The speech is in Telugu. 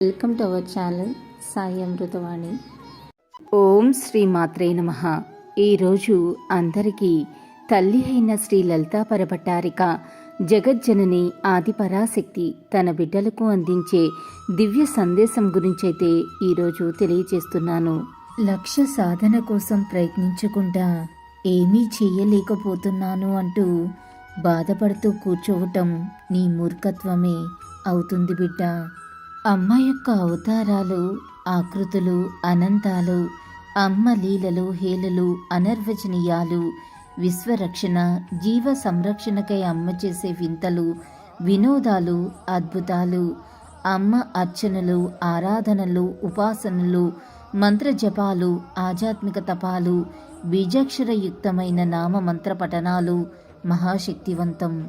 Welcome to our channel Sai Amruthavani. ఓం శ్రీ మాత్రే నమ. ఈరోజు అందరికీ తల్లి అయిన శ్రీ లలితా పరభట్టారిక జగజ్జనని ఆదిపరాశక్తి తన బిడ్డలకు అందించే దివ్య సందేశం గురించైతే ఈరోజు తెలియచేస్తున్నాను లక్ష్య సాధన కోసం ప్రయత్నించకుండా ఏమీ చెయ్యలేకపోతున్నాను అంటూ బాధపడుతూ కూర్చోవటం నీ మూర్ఖత్వమే అవుతుంది బిడ్డ. అమ్మ యొక్క అవతారాలు ఆకృతులు అనంతాలు అమ్మ లీలలు హేళలు అనర్వచనీయాలు విశ్వరక్షణ జీవ సంరక్షణకై అమ్మ చేసే వింతలు వినోదాలు అద్భుతాలు. అమ్మ అర్చనలు ఆరాధనలు ఉపాసనలు మంత్రజపాలు ఆధ్యాత్మిక తపాలు బీజాక్షరయుక్తమైన నామ మంత్ర పఠనాలు మహాశక్తివంతం.